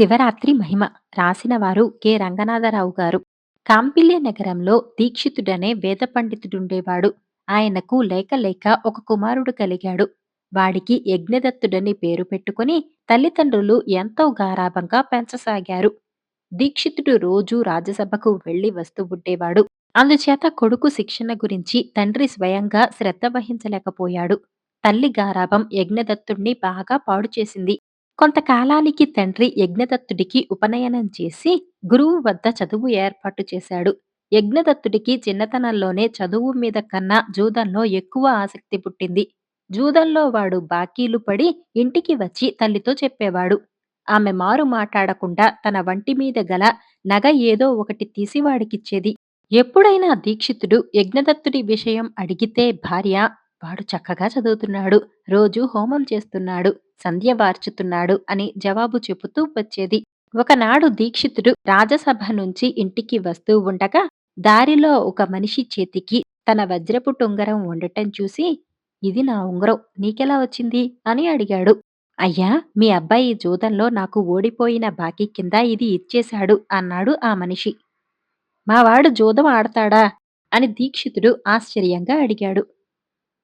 శివరాత్రి మహిమ రాసినవారు కె. రంగనాథరావు గారు. కాంపిల్య నగరంలో దీక్షితుడనే వేద పండితుడుండేవాడు. ఆయనకు లేక లేక ఒక కుమారుడు కలిగాడు. వాడికి యజ్ఞదత్తుడని పేరు పెట్టుకుని తల్లిదండ్రులు ఎంతో గారాభంగా పెంచసాగారు. దీక్షితుడు రోజూ రాజ్యసభకు వెళ్ళి వస్తూ ఉండేవాడు. అందుచేత కొడుకు శిక్షణ గురించి తండ్రి స్వయంగా శ్రద్ధ వహించలేకపోయాడు. తల్లి గారాభం యజ్ఞదత్తుణ్ణి బాగా పాడు చేసింది కొంతకాలానికి తండ్రి యజ్ఞదత్తుడికి ఉపనయనం చేసి గురువు వద్ద చదువు ఏర్పాటు చేశాడు. యజ్ఞదత్తుడికి చిన్నతనంలోనే చదువు మీద కన్నా జూదంలో ఎక్కువ ఆసక్తి పుట్టింది. జూదంలో వాడు బాకీలు పడి ఇంటికి వచ్చి తల్లితో చెప్పేవాడు. ఆమె మారు మాట్లాడకుండా తన వంటి మీద గల నగ ఏదో ఒకటి తీసి వాడికిచ్చేది. ఎప్పుడైనా దీక్షితుడు యజ్ఞదత్తుడి విషయం అడిగితే భార్య వాడు చక్కగా చదువుతున్నాడు రోజూ హోమం చేస్తున్నాడు సంధ్య వార్చుతున్నాడు అని జవాబు చెబుతూ వచ్చేది. ఒకనాడు దీక్షితుడు రాజసభ నుంచి ఇంటికి వస్తూ ఉండగా దారిలో ఒక మనిషి చేతికి తన వజ్రపు టొంగరం ఉండటం చూసి ఇది నా ఉంగరం నీకెలా వచ్చింది? అని అడిగాడు. అయ్యా మీ అబ్బాయి జూదంలో నాకు ఓడిపోయిన బాకీ కింద ఇది ఇచ్చేశాడు అన్నాడు ఆ మనిషి. మావాడు జూదం ఆడతాడా? అని దీక్షితుడు ఆశ్చర్యంగా అడిగాడు.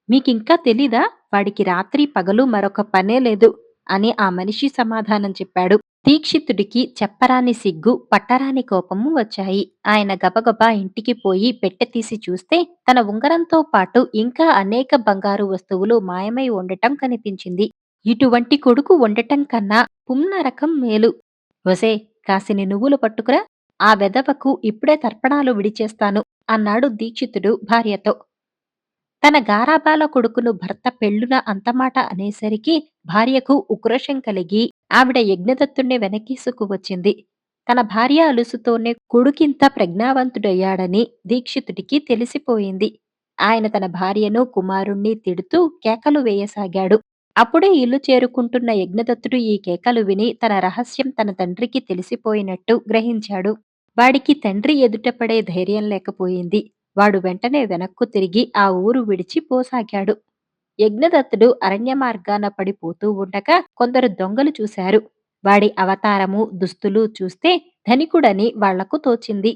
మీకింకా తెలీదా? వాడికి రాత్రి పగలు మరొక పనే లేదు అని ఆ మనిషి సమాధానం చెప్పాడు. దీక్షితుడికి చెప్పరాని సిగ్గు పట్టరాని కోపము వచ్చాయి. ఆయన గబగబా ఇంటికి పోయి పెట్టె తీసి చూస్తే తన ఉంగరంతో పాటు ఇంకా అనేక బంగారు వస్తువులు మాయమై ఉండటం కనిపించింది. ఇటువంటి కొడుకు ఉండటం కన్నా పుమ్నరకం మేలు. వసే కాసిని నువ్వులు పట్టుకురా. ఆ వెదవకు ఇప్పుడే తర్పణాలు విడిచేస్తాను అన్నాడు దీక్షితుడు భార్యతో. తన గారాబాల కొడుకును భర్త పెళ్ళున అంతమాట అనేసరికి భార్యకు ఉక్రోషం కలిగి ఆవిడ యజ్ఞదత్తుణ్ణి వెనకీసుకు వచ్చింది. తన భార్య అలుసుతోనే కొడుకింత ప్రజ్ఞావంతుడయ్యాడని దీక్షితుడికి తెలిసిపోయింది. ఆయన తన భార్యను కుమారుణ్ణి తిడుతూ కేకలు వేయసాగాడు. అప్పుడే ఇల్లు చేరుకుంటున్న యజ్ఞదత్తుడు ఈ కేకలు విని తన రహస్యం తన తండ్రికి తెలిసిపోయినట్టు గ్రహించాడు. వాడికి తండ్రి ఎదుటపడే ధైర్యం లేకపోయింది. వాడు వెంటనే వెనక్కు తిరిగి ఆ ఊరు విడిచి పోసాగాడు. యజ్ఞదత్తుడు అరణ్య మార్గాన పడిపోతూ ఉండగా కొందరు దొంగలు చూశారు. వాడి అవతారము దుస్తులు చూస్తే ధనికుడని వాళ్ళకు తోచింది.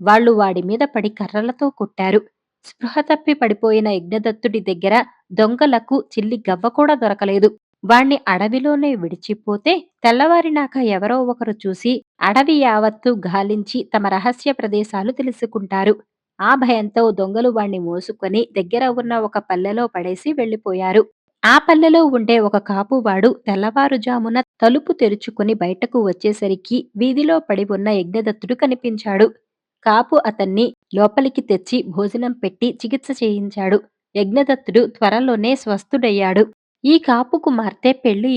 వాళ్ళు వాడి మీద పడి కర్రలతో కొట్టారు. స్పృహ తప్పి పడిపోయిన యజ్ఞదత్తుడి దగ్గర దొంగలకు చిల్లి గవ్వ కూడా దొరకలేదు. వాణ్ణి అడవిలోనే విడిచిపోతే తెల్లవారినాక ఎవరో ఒకరు చూసి అడవి యావత్తు గాలించి తమ రహస్య ప్రదేశాలు తెలుసుకుంటారు. ఆ భయంతో దొంగలు వాణ్ణి మోసుకొని దగ్గర ఉన్న ఒక పల్లెలో పడేసి వెళ్ళిపోయారు ఆ పల్లెలో ఉండే ఒక కాపువాడు తెల్లవారుజామున తలుపు తెరుచుకుని బయటకు వచ్చేసరికి వీధిలో పడి ఉన్న యజ్ఞదత్తుడు కనిపించాడు. కాపు అతన్ని లోపలికి తెచ్చి భోజనం పెట్టి చికిత్స చేయించాడు. యజ్ఞదత్తుడు త్వరలోనే స్వస్థుడయ్యాడు. ఈ కాపు కుమార్తె పెళ్ళి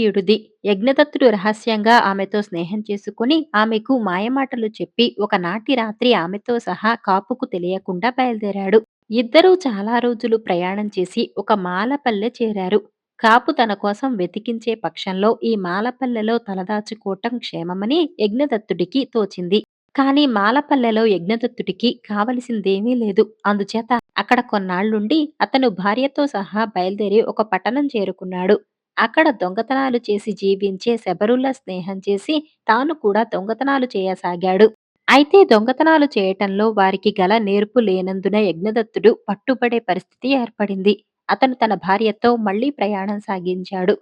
యజ్ఞదత్తుడు రహస్యంగా ఆమెతో స్నేహం చేసుకుని ఆమెకు మాయమాటలు చెప్పి ఒకనాటి రాత్రి ఆమెతో సహా కాపుకు తెలియకుండా బయలుదేరాడు. ఇద్దరూ చాలా రోజులు ప్రయాణం చేసి ఒక మాలపల్లె చేరారు. కాపు తన కోసం వెతికించే పక్షంలో ఈ మాలపల్లెలో తలదాచుకోవటం క్షేమమని యజ్ఞదత్తుడికి తోచింది. కానీ మాలపల్లెలో యజ్ఞదత్తుడికి కావలసిందేమీ లేదు. అందుచేత అక్కడ కొన్నాళ్ళుండి అతను భార్యతో సహా బయలుదేరి ఒక పట్టణం చేరుకున్నాడు. అక్కడ దొంగతనాలు చేసి జీవించే శబరుల స్నేహం చేసి తాను కూడా దొంగతనాలు చేయసాగాడు. అయితే దొంగతనాలు చేయటంలో వారికి గల నేర్పు లేనందున యజ్ఞదత్తుడు పట్టుబడే పరిస్థితి ఏర్పడింది. అతను తన భార్యతో మళ్ళీ ప్రయాణం సాగించాడు.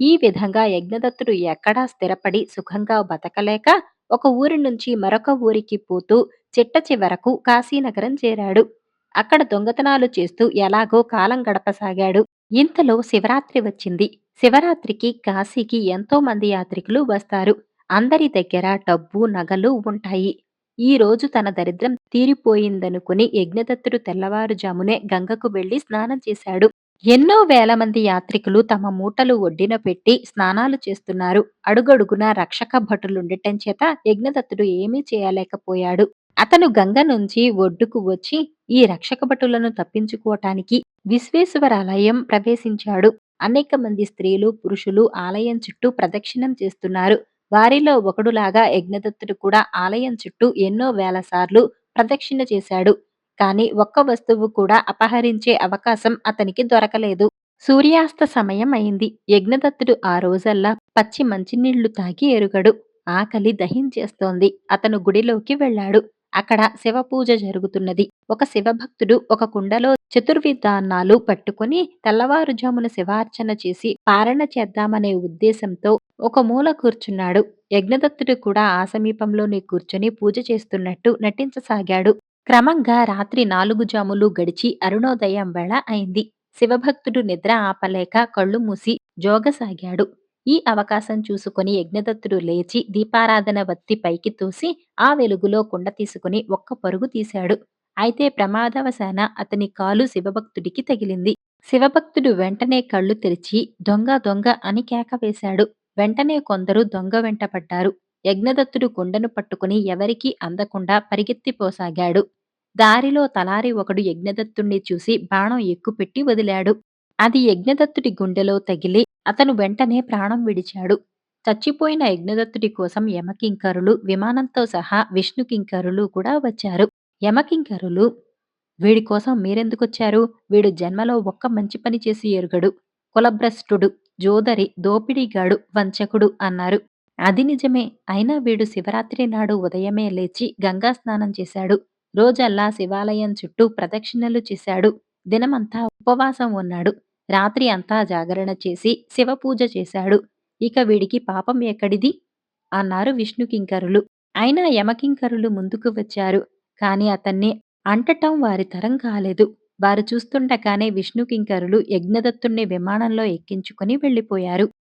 ఈ విధంగా యజ్ఞదత్తుడు ఎక్కడా స్థిరపడి సుఖంగా బతకలేక ఒక ఊరి నుంచి మరొక ఊరికి పోతూ చిట్ట చివరకు కాశీనగరం చేరాడు. అక్కడ దొంగతనాలు చేస్తూ ఎలాగో కాలం గడపసాగాడు. ఇంతలో శివరాత్రి వచ్చింది. శివరాత్రికి కాశీకి ఎంతో మంది యాత్రికులు వస్తారు. అందరి దగ్గర డబ్బు నగలు ఉంటాయి. ఈ రోజు తన దరిద్రం తీరిపోయిందనుకుని యజ్ఞదత్తుడు తెల్లవారుజామునే గంగకు వెళ్ళి స్నానం చేశాడు. ఎన్నో వేల మంది యాత్రికులు తమ మూటలు ఒడ్డిన పెట్టి స్నానాలు చేస్తున్నారు. అడుగడుగున రక్షక భటులుండటం చేత యజ్ఞదత్తుడు ఏమీ చేయలేకపోయాడు. అతను గంగ నుంచి ఒడ్డుకు వచ్చి ఈ రక్షక భటులను తప్పించుకోవటానికి విశ్వేశ్వర ఆలయం ప్రవేశించాడు. అనేక మంది స్త్రీలు పురుషులు ఆలయం చుట్టూ ప్రదక్షిణం చేస్తున్నారు. వారిలో ఒకడులాగా యజ్ఞదత్తుడు కూడా ఆలయం చుట్టూ ఎన్నో వేల సార్లు ప్రదక్షిణ చేశాడు. కానీ ఒక్క వస్తువు కూడా అపహరించే అవకాశం అతనికి దొరకలేదు సూర్యాస్త సమయం అయింది యజ్ఞదత్తుడు ఆ రోజల్లా పచ్చి మంచినీళ్ళు తాగి ఎరుగడు ఆకలి దహించేస్తోంది. అతను గుడిలోకి వెళ్ళాడు. అక్కడ శివపూజ జరుగుతున్నది. ఒక శివభక్తుడు ఒక కుండలో చతుర్విధాన్నాలు పట్టుకొని తెల్లవారుజామున శివార్చన చేసి పారణ చేద్దామనే ఉద్దేశంతో ఒక మూల కూర్చున్నాడు. యజ్ఞదత్తుడు కూడా ఆ సమీపంలోనే కూర్చొని పూజ చేస్తున్నట్టు నటించసాగాడు. క్రమంగా రాత్రి నాలుగు జాములు గడిచి అరుణోదయం వేళ అయింది. శివభక్తుడు నిద్ర ఆపలేక కళ్ళు మూసి జోగసాగాడు. ఈ అవకాశం చూసుకొని యజ్ఞదత్తుడు లేచి దీపారాధన వత్తి పైకి తూసి ఆ వెలుగులో కుండ తీసుకుని ఒక్క పరుగు తీశాడు. అయితే ప్రమాదవశాన అతని కాలు శివభక్తుడికి తగిలింది. శివభక్తుడు వెంటనే కళ్ళు తెరిచి దొంగ దొంగ అని కేక వేశాడు. వెంటనే కొందరు దొంగ వెంట పడ్డారు. యజ్ఞదత్తుడు కుండను పట్టుకుని ఎవరికీ అందకుండా పరిగెత్తిపోసాగాడు. దారిలో తలారి ఒకడు యజ్ఞదత్తుణ్ణి చూసి బాణం ఎక్కుపెట్టి వదిలాడు. అది యజ్ఞదత్తుడి గుండెలో తగిలి అతను వెంటనే ప్రాణం విడిచాడు. చచ్చిపోయిన యజ్ఞదత్తుడి కోసం యమకింకరులు విమానంతో సహా విష్ణుకింకరులు కూడా వచ్చారు. యమకింకరులు వీడి కోసం మీరెందుకొచ్చారు? వీడు జన్మలో ఒక్క మంచి పని చేసి ఎరుగడు. కులభ్రష్టుడు, జోదరి, దోపిడీగాడు, వంచకుడు అన్నారు. అది నిజమే. అయినా వీడు శివరాత్రి నాడు ఉదయమే లేచి గంగా స్నానం చేశాడు. రోజల్లా శివాలయం చుట్టూ ప్రదక్షిణలు చేశాడు. దినమంతా ఉపవాసం ఉన్నాడు. రాత్రి అంతా జాగరణ చేసి శివపూజ చేశాడు. ఇక వీడికి పాపం ఎక్కడిది? అన్నారు విష్ణుకింకరులు. అయినా యమకింకరులు ముందుకు వచ్చారు. కాని అతన్ని అంటటం వారి తరం కాలేదు. వారు చూస్తుండగానే విష్ణుకింకరులు యజ్ఞదత్తుణ్ణి విమానంలో ఎక్కించుకుని వెళ్ళిపోయారు.